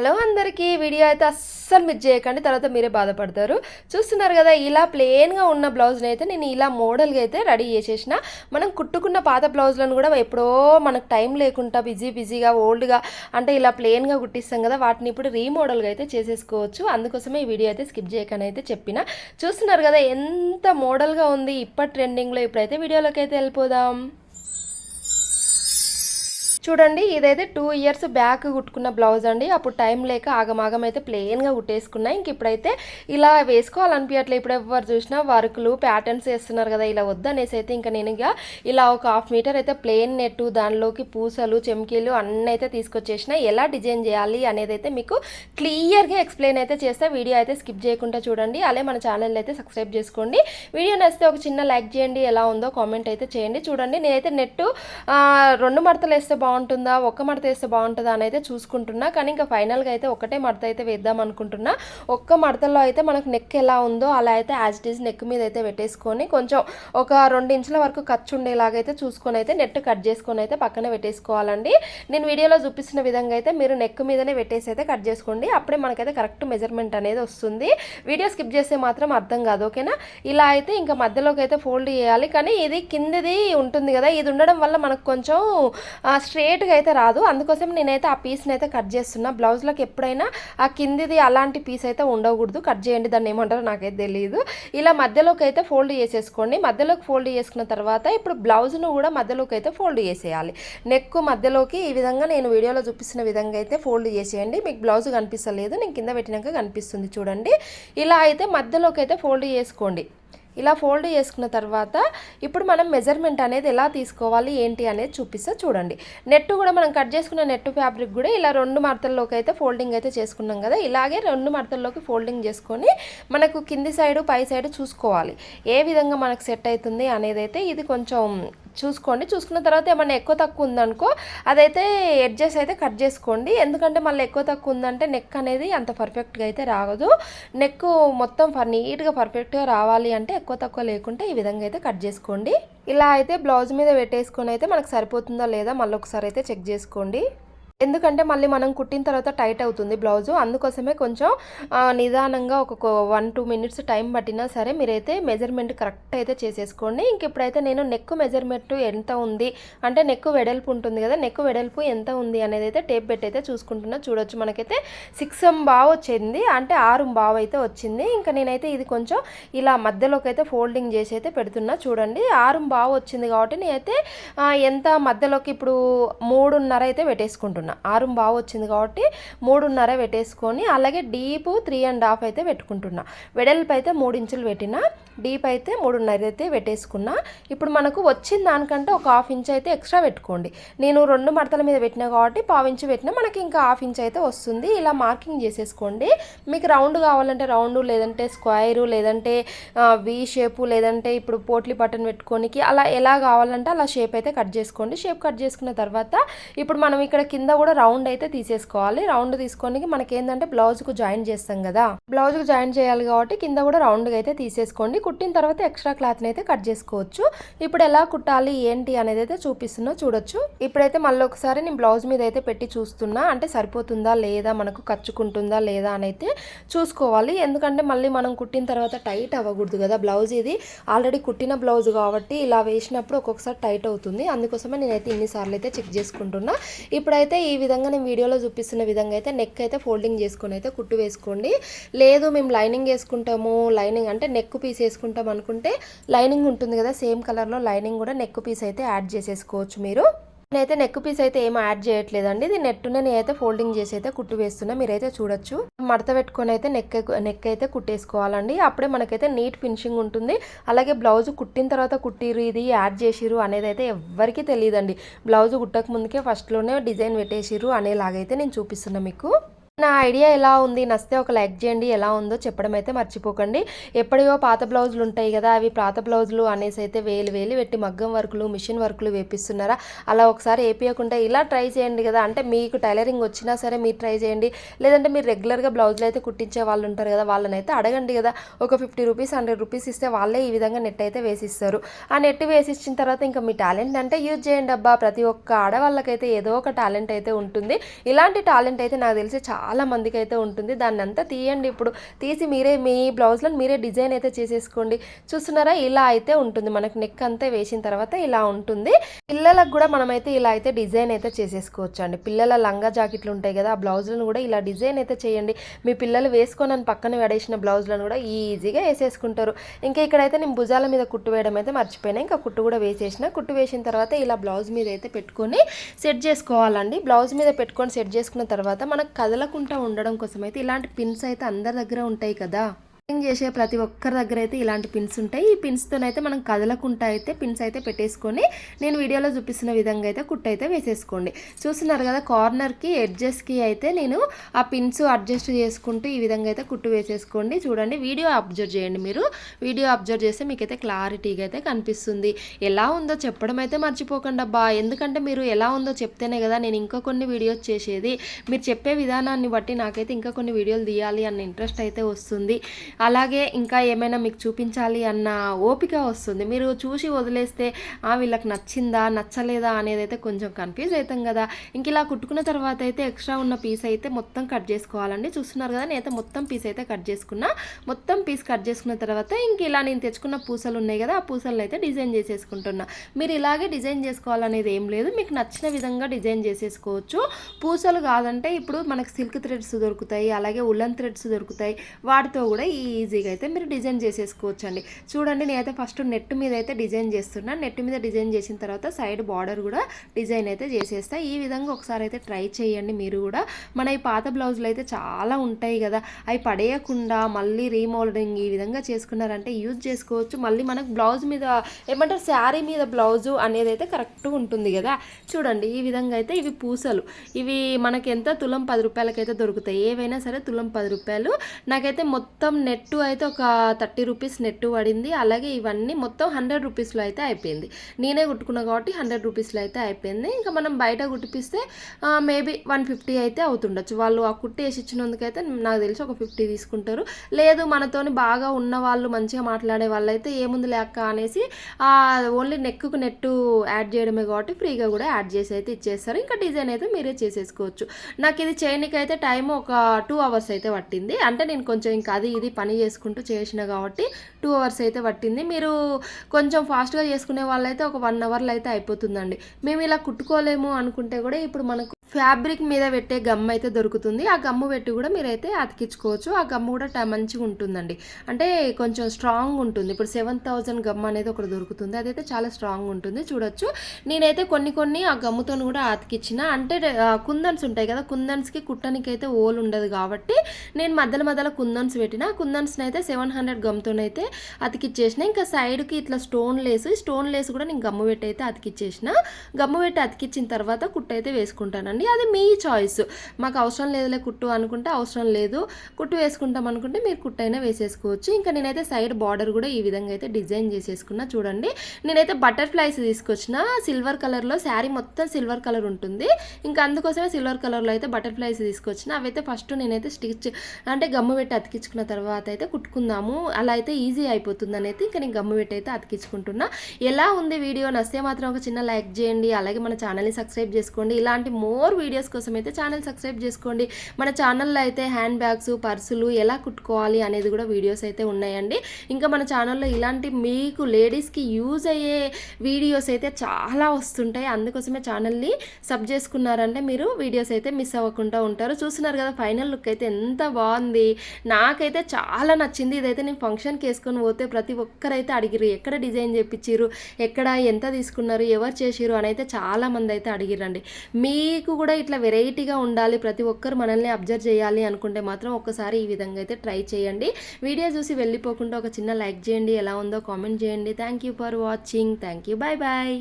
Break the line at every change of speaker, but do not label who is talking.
Hello అందరికీ. Video అయితే అస్సలు మిస్ చేయకండి. తర్వాత మీరే బాధపడతారు. చూస్తున్నారు కదా ఇలా ప్లెయిన్గా ఉన్న బ్లౌజ్ని అయితే నేను ఇలా మోడల్గా అయితే రెడీ చేసేసిన. మనం కుట్టుకున్న పాత బ్లౌజ్లను కూడా ఎప్పుడో మనకు టైం లేకుండా బిజీ బిజీగా ఓల్డ్గా అంటే ఇలా ప్లెయిన్గా కుట్టిస్తాం కదా వాటిని ఇప్పుడు రీమోడల్గా అయితే చేసేసుకోవచ్చు. అందుకోసమే ఈ వీడియో అయితే స్కిప్ చేయకని అయితే చెప్పిన. చూస్తున్నారు కదా ఎంత మోడల్గా ఉంది. ఇప్పటి ట్రెండింగ్లో ఇప్పుడైతే వీడియోలోకి అయితే వెళ్ళిపోదాం. చూడండి ఇదైతే టూ ఇయర్స్ బ్యాక్ కుట్టుకున్న బ్లౌజ్ అండి. అప్పుడు టైం లేక ఆగమాగం అయితే ప్లెయిన్గా కుట్టేసుకున్నా. ఇంక ఇప్పుడైతే ఇలా వేసుకోవాలనిపించట్లే ఇప్పుడు ఎవరు చూసినా వర్క్లు ప్యాటర్న్స్ వేస్తున్నారు కదా ఇలా వద్దనేసి అయితే ఇంకా నేను ఇక ఇలా ఒక హాఫ్ మీటర్ అయితే ప్లెయిన్ నెట్ దానిలోకి పూసలు చెమ్కీలు అన్నీ అయితే తీసుకొచ్చేసిన. ఎలా డిజైన్ చేయాలి అనేది అయితే మీకు క్లియర్గా ఎక్స్ప్లెయిన్ అయితే చేస్తే. వీడియో అయితే స్కిప్ చేయకుండా చూడండి. అలాగే మన ఛానల్ అయితే సబ్స్క్రైబ్ చేసుకోండి. వీడియో నచ్చితే ఒక చిన్న లైక్ చేయండి. ఎలా ఉందో కామెంట్ అయితే చేయండి. చూడండి నేనైతే నెట్ రెండు మడతలు వేస్తే బాగుంటుందా? ఒక్క మడత వేస్తే బాగుంటుందా అని అయితే చూసుకుంటున్నా. కానీ ఇంకా ఫైనల్గా అయితే ఒకటే మడత అయితే వేద్దాం అనుకుంటున్నా. ఒక్క మడతలో అయితే మనకు నెక్ ఎలా ఉందో అలా అయితే యాజ్ ఇట్ ఈజ్ నెక్ మీద అయితే పెట్టేసుకొని కొంచెం ఒక రెండు ఇంచుల వరకు ఖర్చు ఉండేలాగైతే చూసుకొని అయితే నెట్ కట్ చేసుకొని అయితే పక్కన పెట్టేసుకోవాలండి. నేను వీడియోలో చూపిస్తున్న విధంగా అయితే మీరు నెక్ మీదనే పెట్టేసి అయితే కట్ చేసుకోండి. అప్పుడే మనకైతే కరెక్ట్ మెజర్మెంట్ అనేది వస్తుంది. వీడియో స్కిప్ చేస్తే మాత్రం అర్థం కాదు ఓకేనా ఇలా అయితే ఇంకా మధ్యలోకి అయితే ఫోల్డ్ చేయాలి. కానీ ఇది కిందది ఉంటుంది కదా ఇది ఉండడం వల్ల మనకు కొంచెం స్ట్రేట్గా అయితే రాదు. అందుకోసం నేనైతే ఆ పీస్ని అయితే కట్ చేస్తున్నా. బ్లౌజ్లోకి ఎప్పుడైనా ఆ కిందిది అలాంటి పీస్ అయితే ఉండకూడదు. కట్ చేయండి. దాన్ని ఏమంటారో నాకైతే తెలియదు ఇలా మధ్యలోకి అయితే ఫోల్డ్ చేసేసుకోండి. మధ్యలోకి ఫోల్డ్ చేసుకున్న తర్వాత ఇప్పుడు బ్లౌజ్ను కూడా మధ్యలోకి అయితే ఫోల్డ్ చేసేయాలి. నెక్ మధ్యలోకి ఈ విధంగా నేను వీడియోలో చూపిస్తున్న విధంగా అయితే ఫోల్డ్ చేసేయండి. మీకు బ్లౌజ్ కనిపిస్తలేదు. నేను కింద పెట్టినాక కనిపిస్తుంది. చూడండి. ఇలా అయితే మధ్యలోకి అయితే ఫోల్డ్ చేసుకోండి. ఇలా ఫోల్డ్ చేసుకున్న తర్వాత ఇప్పుడు మనం మెజర్మెంట్ అనేది ఎలా తీసుకోవాలి ఏంటి అనేది చూపిస్తా చూడండి. నెట్ కూడా మనం కట్ చేసుకున్న నెట్ ఫ్యాబ్రిక్ కూడా ఇలా రెండు మడతల్లోకి అయితే ఫోల్డింగ్ అయితే చేసుకున్నాం కదా ఇలాగే రెండు మడతల్లోకి ఫోల్డింగ్ చేసుకొని మనకు కింది సైడు పై సైడు చూసుకోవాలి. ఏ విధంగా మనకు సెట్ అవుతుంది అనేది అయితే ఇది కొంచెం చూసుకోండి. చూసుకున్న తర్వాత ఏమన్నా ఎక్కువ తక్కువ ఉందనుకో అదైతే ఎడ్జెస్ అయితే కట్ చేసుకోండి. ఎందుకంటే మళ్ళీ ఎక్కువ తక్కువ ఉందంటే నెక్ అనేది అంత పర్ఫెక్ట్గా అయితే రాగదు. నెక్ మొత్తం ఫర్ నీట్గా పర్ఫెక్ట్గా రావాలి అంటే ఎక్కువ తక్కువ లేకుంటే ఈ విధంగా అయితే కట్ చేసుకోండి. ఇలా అయితే బ్లౌజ్ మీద పెట్టేసుకొని అయితే మనకు సరిపోతుందా లేదా మళ్ళీ ఒకసారి అయితే చెక్ చేసుకోండి. ఎందుకంటే మళ్ళీ మనం కుట్టిన తర్వాత టైట్ అవుతుంది బ్లౌజు. అందుకోసమే కొంచెం నిదానంగా ఒక వన్ టూ మినిట్స్ టైం పట్టినా సరే మీరైతే మెజర్మెంట్ కరెక్ట్ అయితే చేసేసుకోండి. ఇంక ఇప్పుడైతే నేను నెక్ మెజర్మెంట్ ఎంత ఉంది అంటే నెక్ వెడల్పు ఉంటుంది కదా నెక్ వెడల్పు ఎంత ఉంది అనేది అయితే టేప్ పెట్టి అయితే చూసుకుంటున్నా. చూడొచ్చు మనకైతే సిక్స్ బావ్ వచ్చింది అంటే ఆరు బావ్ అయితే వచ్చింది. ఇంకా నేనైతే ఇది కొంచెం ఇలా మధ్యలోకి అయితే ఫోల్డింగ్ చేసి అయితే పెడుతున్నా. చూడండి ఆరు బావ్ వచ్చింది కాబట్టి నేనైతే ఎంత మధ్యలోకి ఇప్పుడు మూడున్నర అయితే పెట్టేసుకుంటున్నాను పెట్టేసుకుంటున్నా ఆరు బాగా వచ్చింది కాబట్టి మూడున్నర పెట్టేసుకొని అలాగే డీప్ త్రీ అండ్ హాఫ్ అయితే పెట్టుకుంటున్నా. వెడల్పు అయితే మూడు ఇంచులు పెట్టిన డీప్ అయితే మూడున్నర అయితే పెట్టేసుకున్నా. ఇప్పుడు మనకు వచ్చిన దానికంటే ఒక హాఫ్ ఇంచ్ అయితే ఎక్స్ట్రా పెట్టుకోండి. నేను రెండు మడతల మీద పెట్టినా కాబట్టి పావు ఇంచు పెట్టినా మనకి ఇంకా హాఫ్ ఇంచ్ అయితే వస్తుంది. ఇలా మార్కింగ్ చేసేసుకోండి. మీకు రౌండ్ కావాలంటే రౌండ్ లేదంటే స్క్వైరు లేదంటే వి షేపు లేదంటే ఇప్పుడు పోట్లీ బటన్ పెట్టుకోనికి అలా ఎలా కావాలంటే అలా షేప్ అయితే కట్ చేసుకోండి. షేప్ కట్ చేసుకున్న తర్వాత ఇప్పుడు మనం ఇక్కడ కింద కూడా రౌండ్ అయితే తీసేసుకోవాలి. రౌండ్ తీసుకోనికి మనకి ఏంటంటే బ్లౌజ్కు జాయిన్ చేస్తాం కదా. బ్లౌజ్కు జాయిన్ చేయాలి కాబట్టి కింద కూడా రౌండ్గా అయితే తీసేసుకోండి. కుట్టిన తర్వాత ఎక్స్ట్రా క్లాత్ని అయితే కట్ చేసుకోవచ్చు. ఇప్పుడు ఎలా కుట్టాలి ఏంటి అనేది అయితే చూపిస్తున్నా చూడొచ్చు. ఇప్పుడైతే మళ్ళీ ఒకసారి నేను బ్లౌజ్ మీద అయితే పెట్టి చూస్తున్నా. అంటే సరిపోతుందా లేదా మనకు కచ్చుకుంటుందా లేదా అని అయితే చూసుకోవాలి. ఎందుకంటే మళ్ళీ మనం కుట్టిన తర్వాత టైట్ అవ్వకూడదు కదా. బ్లౌజ్ ఇది ఆల్రెడీ కుట్టిన బ్లౌజ్ కాబట్టి ఇలా వేసినప్పుడు ఒక్కొక్కసారి టైట్ అవుతుంది. అందుకోసమే నేనైతే ఇన్నిసార్లు అయితే చెక్ చేసుకుంటున్నా. ఇప్పుడైతే ఈ ఈ విధంగా నేను వీడియోలో చూపిస్తున్న విధంగా అయితే నెక్ అయితే ఫోల్డింగ్ చేసుకొని అయితే కుట్టు వేసుకోండి. లేదు మేము లైనింగ్ వేసుకుంటాము. లైనింగ్ అంటే నెక్ పీస్ వేసుకుంటాం అనుకుంటే లైనింగ్ ఉంటుంది కదా సేమ్ కలర్లో లైనింగ్ కూడా నెక్ పీస్ అయితే యాడ్ చేసేసుకోవచ్చు మీరు. నేనైతే నెక్ పీస్ అయితే ఏం యాడ్ చేయట్లేదండి. ఇది నెట్టునే నేనైతే ఫోల్డింగ్ చేసి అయితే కుట్టు వేస్తున్నా. మీరైతే చూడొచ్చు. మడత పెట్టుకొని అయితే నెక్ నెక్ అయితే కుట్టేసుకోవాలండి. అప్పుడే మనకైతే నీట్ ఫినిషింగ్ ఉంటుంది. అలాగే బ్లౌజ్ కుట్టిన తర్వాత కుట్టిరు ఇది యాడ్ చేసిరు అనేది అయితే ఎవ్వరికీ తెలియదండి. బ్లౌజ్ కుట్టక ముందుకే ఫస్ట్లోనే డిజైన్ పెట్టేసిరు అనేలాగైతే నేను చూపిస్తున్నా మీకు. నా ఐడియా ఎలా ఉంది నచ్చితే ఒక లైక్ చేయండి ఎలా ఉందో చెప్పడం అయితే మర్చిపోకండి. ఎప్పటివో పాత బ్లౌజులు ఉంటాయి కదా అవి పాత బ్లౌజులు అనేసి అయితే వేలు వేలు పెట్టి మగ్గం వర్కులు మిషన్ వర్కులు వేపిస్తున్నారా? అలా ఒకసారి వేపించకుండా ఇలా ట్రై చేయండి కదా. అంటే మీకు టైలరింగ్ వచ్చినా సరే మీరు ట్రై చేయండి. లేదంటే మీరు రెగ్యులర్గా బ్లౌజులు అయితే కుట్టించే వాళ్ళు ఉంటారు కదా వాళ్ళని అయితే అడగండి కదా. ఒక ఫిఫ్టీ రూపీస్ హండ్రెడ్ రూపీస్ ఇస్తే వాళ్ళే ఈ విధంగా నెట్ అయితే వేసిస్తారు. ఆ నెట్ వేసిచ్చిన తర్వాత ఇంకా మీ టాలెంట్ అంటే యూజ్ చేయండి అబ్బా. ప్రతి ఒక్క ఆడవాళ్ళకైతే ఏదో ఒక టాలెంట్ అయితే ఉంటుంది. ఇలాంటి టాలెంట్ అయితే నాకు తెలిసి చాలా చాలా మందికి అయితే ఉంటుంది. దాన్ని అంతా తీయండి ఇప్పుడు. తీసి మీరే మీ బ్లౌజ్లో మీరే డిజైన్ అయితే చేసేసుకోండి. చూస్తున్నారా? ఇలా అయితే ఉంటుంది. మనకు నెక్ అంతా వేసిన తర్వాత ఇలా ఉంటుంది. పిల్లలకు కూడా మనమైతే ఇలా అయితే డిజైన్ అయితే చేసేసుకోవచ్చు అండి పిల్లల లంగా జాకెట్లు ఉంటాయి కదా ఆ బ్లౌజ్లను కూడా ఇలా డిజైన్ అయితే చేయండి. మీ పిల్లలు వేసుకొని అని పక్కన వేడేసిన బ్లౌజ్లను కూడా ఈజీగా వేసేసుకుంటారు. ఇంకా ఇక్కడైతే నేను భుజాల మీద కుట్టు వేయడం అయితే మర్చిపోయినా ఇంకా కుట్టు కూడా వేసేసిన కుట్టు వేసిన తర్వాత ఇలా బ్లౌజ్ మీద అయితే పెట్టుకొని సెట్ చేసుకోవాలండి. బ్లౌజ్ మీద పెట్టుకొని సెట్ చేసుకున్న తర్వాత మనకు కదలకుండా ఉండడం కోసం అయితే ఇలాంటి పిన్స్ అయితే అందరి దగ్గర ఉంటాయి కదా. కటింగ్ చేసే ప్రతి ఒక్కరి దగ్గర అయితే ఇలాంటి పిన్స్ ఉంటాయి. ఈ పిన్స్తోనైతే మనం కదలకుండా అయితే పిన్స్ అయితే పెట్టేసుకొని నేను వీడియోలో చూపిస్తున్న విధంగా అయితే కుట్టు అయితే వేసేసుకోండి. చూస్తున్నారు కదా కార్నర్కి ఎడ్జెస్కి అయితే నేను ఆ పిన్స్ అడ్జస్ట్ చేసుకుంటూ ఈ విధంగా అయితే కుట్టు వేసేసుకోండి. చూడండి వీడియో అబ్జర్వ్ చేయండి మీరు. వీడియో అబ్జర్వ్ చేస్తే మీకైతే క్లారిటీగా అయితే కనిపిస్తుంది. ఎలా ఉందో చెప్పడం అయితే మర్చిపోకండి అబ్బా. ఎందుకంటే మీరు ఎలా ఉందో చెప్తేనే కదా నేను ఇంకా కొన్ని వీడియోస్ చేసేది. మీరు చెప్పే విధానాన్ని బట్టి నాకైతే ఇంకా కొన్ని వీడియోలు తీయాలి అన్న ఇంట్రెస్ట్ అయితే వస్తుంది. అలాగే ఇంకా ఏమైనా మీకు చూపించాలి అన్న ఓపిక వస్తుంది. మీరు చూసి వదిలేస్తే ఆ వీళ్ళకి నచ్చిందా నచ్చలేదా అనేది అయితే కొంచెం కన్ఫ్యూజ్ అవుతాం కదా. ఇంక ఇలా కుట్టుకున్న తర్వాత అయితే ఎక్స్ట్రా ఉన్న పీస్ అయితే మొత్తం కట్ చేసుకోవాలండి. చూస్తున్నారు కదా నేనైతే మొత్తం పీస్ అయితే కట్ చేసుకున్నా. మొత్తం పీస్ కట్ చేసుకున్న తర్వాత ఇంక ఇలా నేను తెచ్చుకున్న పూసలు ఉన్నాయి కదా ఆ పూసలను అయితే డిజైన్ చేసేసుకుంటున్నా. మీరు ఇలాగే డిజైన్ చేసుకోవాలనేది ఏం లేదు. మీకు నచ్చిన విధంగా డిజైన్ చేసేసుకోవచ్చు. పూసలు కాదంటే ఇప్పుడు మనకు సిల్క్ థ్రెడ్స్ దొరుకుతాయి అలాగే ఉల్లన్ థ్రెడ్స్ దొరుకుతాయి. వాటితో కూడా ఈ ఈజీగా అయితే మీరు డిజైన్ చేసేసుకోవచ్చు అండి చూడండి నేనైతే ఫస్ట్ నెట్ మీద అయితే డిజైన్ చేస్తున్నా. నెట్ మీద డిజైన్ చేసిన తర్వాత సైడ్ బార్డర్ కూడా డిజైన్ అయితే చేసేస్తా. ఈ విధంగా ఒకసారి అయితే ట్రై చేయండి మీరు కూడా. మన ఈ పాత బ్లౌజులు అయితే చాలా ఉంటాయి కదా. అవి పడేయకుండా మళ్ళీ రీమోల్డింగ్ ఈ విధంగా చేసుకున్నారంటే యూజ్ చేసుకోవచ్చు. మళ్ళీ మనకు బ్లౌజ్ మీద ఏమంటారు శారీ మీద బ్లౌజు అనేది అయితే కరెక్ట్గా ఉంటుంది కదా. చూడండి ఈ విధంగా అయితే ఇవి పూసలు. ఇవి మనకి ఎంత తులం పది రూపాయలకైతే దొరుకుతాయి. ఏవైనా సరే తులం పది రూపాయలు. నాకైతే మొత్తం నెట్ అయితే ఒక థర్టీ రూపీస్ నెట్ పడింది. అలాగే ఇవన్నీ మొత్తం హండ్రెడ్ రూపీస్లో అయితే అయిపోయింది. నేనే కుట్టుకున్నా కాబట్టి హండ్రెడ్ రూపీస్లో అయితే అయిపోయింది. ఇంకా మనం బయట కుట్టిపిస్తే మేబీ వన్ ఫిఫ్టీ అయితే అవుతుండొచ్చు. వాళ్ళు ఆ కుట్టి వేసి ఇచ్చినందుకైతే నాకు తెలిసి ఒక ఫిఫ్టీ తీసుకుంటారు. లేదు మనతోని బాగా ఉన్న వాళ్ళు మంచిగా మాట్లాడే వాళ్ళు అయితే ఏముంది లేక అనేసి ఓన్లీ నెక్కు నెట్టు యాడ్ చేయడమే కాబట్టి ఫ్రీగా కూడా యాడ్ చేసి అయితే ఇచ్చేస్తారు. ఇంకా డిజైన్ అయితే మీరే చేసేసుకోవచ్చు. నాకు ఇది చేయనికి అయితే టైం ఒక టూ అవర్స్ అయితే పట్టింది. అంటే నేను కొంచెం ఇంకా అది ఇది పని చేసుకుంటూ చేసిన కాబట్టి టూ అవర్స్ అయితే పట్టింది. మీరు కొంచెం ఫాస్ట్గా చేసుకునే వాళ్ళైతే ఒక వన్ అవర్లో అయితే అయిపోతుందండి. మేము ఇలా కుట్టుకోలేము అనుకుంటే కూడా ఇప్పుడు మనకు ఫ్యాబ్రిక్ మీద పెట్టే గమ్ అయితే దొరుకుతుంది. ఆ గమ్ము పెట్టి కూడా మీరైతే అతికించుకోవచ్చు. ఆ గమ్ము కూడా మంచిగా ఉంటుందండి. అంటే కొంచెం స్ట్రాంగ్ ఉంటుంది. ఇప్పుడు సెవెన్ థౌజండ్ గమ్ అనేది ఒకటి దొరుకుతుంది. అదైతే చాలా స్ట్రాంగ్ ఉంటుంది. చూడొచ్చు. నేనైతే కొన్ని కొన్ని ఆ గమ్ముతో కూడా అతికిచ్చిన. అంటే కుందన్స్ ఉంటాయి కదా కుందన్స్కి కుట్టనికి అయితే ఓల్ ఉండదు కాబట్టి నేను మధ్యలో మధ్యలో కుందన్స్ పెట్టిన. కుందన్స్ని అయితే సెవెన్ హండ్రెడ్ గమ్తోనైతే అతికిచ్చేసిన. ఇంకా సైడ్కి ఇట్లా స్టోన్ లేస్ స్టోన్ లేస్ కూడా నేను గమ్ము పెట్టి అయితే అతికిచ్చేసిన. గమ్ము పెట్టి అతికిచ్చిన తర్వాత కుట్ట అయితే వేసుకుంటానండి. చేసుకోండి అది మీ చాయిస్. మాకు అవసరం లేదులే కుట్టు అనుకుంటే అవసరం లేదు. కుట్టు వేసుకుంటాం అనుకుంటే మీరు కుట్టు అయినా వేసేసుకోవచ్చు. ఇంకా నేనైతే సైడ్ బార్డర్ కూడా ఈ విధంగా అయితే డిజైన్ చేసేసుకున్నా చూడండి. నేనైతే బటర్ఫ్లైస్ తీసుకొచ్చిన సిల్వర్ కలర్లో శారీ మొత్తం సిల్వర్ కలర్ ఉంటుంది. ఇంకా అందుకోసమే సిల్వర్ కలర్లో అయితే బటర్ఫ్లైస్ తీసుకొచ్చిన అవైతే ఫస్ట్ నేనైతే స్టిచ్ అంటే గమ్ము పెట్టి అతికించుకున్న తర్వాత అయితే కుట్టుకుందాము. అలా అయితే ఈజీ అయిపోతుంది అనేది ఇంకా నేను గమ్ము పెట్టి అయితే అతికించుకుంటున్నా. ఎలా ఉంది వీడియో? నస్తే మాత్రం ఒక చిన్న లైక్ చేయండి. అలాగే మన ఛానల్ని సబ్స్క్రైబ్ చేసుకోండి. ఇలాంటి మోర్ మోర్ వీడియోస్ కోసం అయితే ఛానల్ సబ్స్క్రైబ్ చేసుకోండి. మన ఛానల్లో అయితే హ్యాండ్ బ్యాగ్స్ పర్సులు ఎలా కుట్టుకోవాలి అనేది కూడా వీడియోస్ అయితే ఉన్నాయండి. ఇంకా మన ఛానల్లో ఇలాంటి మీకు లేడీస్కి యూజ్ అయ్యే వీడియోస్ అయితే చాలా వస్తుంటాయి. అందుకోసమే ఛానల్ని సబ్ చేసుకున్నారంటే మీరు వీడియోస్ అయితే మిస్ అవ్వకుండా ఉంటారు. చూస్తున్నారు కదా ఫైనల్ లుక్ అయితే ఎంత బాగుంది. నాకైతే చాలా నచ్చింది. ఇదైతే నేను ఫంక్షన్కి వేసుకొని పోతే ప్రతి ఒక్కరైతే అడిగిరు ఎక్కడ డిజైన్ చేయించారు ఎక్కడ? ఎంత తీసుకున్నారు? ఎవరు చేసిరు అని అయితే చాలామంది అయితే అడిగిరండి మీకు కూడా ఇట్లా వెరైటీగా ఉండాలి ప్రతి ఒక్కరు మనల్ని అబ్జర్వ్ చేయాలి అనుకుంటే మాత్రం ఒక్కసారి ఈ విధంగా అయితే ట్రై చేయండి. వీడియో చూసి వెళ్ళిపోకుండా ఒక చిన్న లైక్ చేయండి ఎలా ఉందో కామెంట్ చేయండి. Thank you for watching thank you bye bye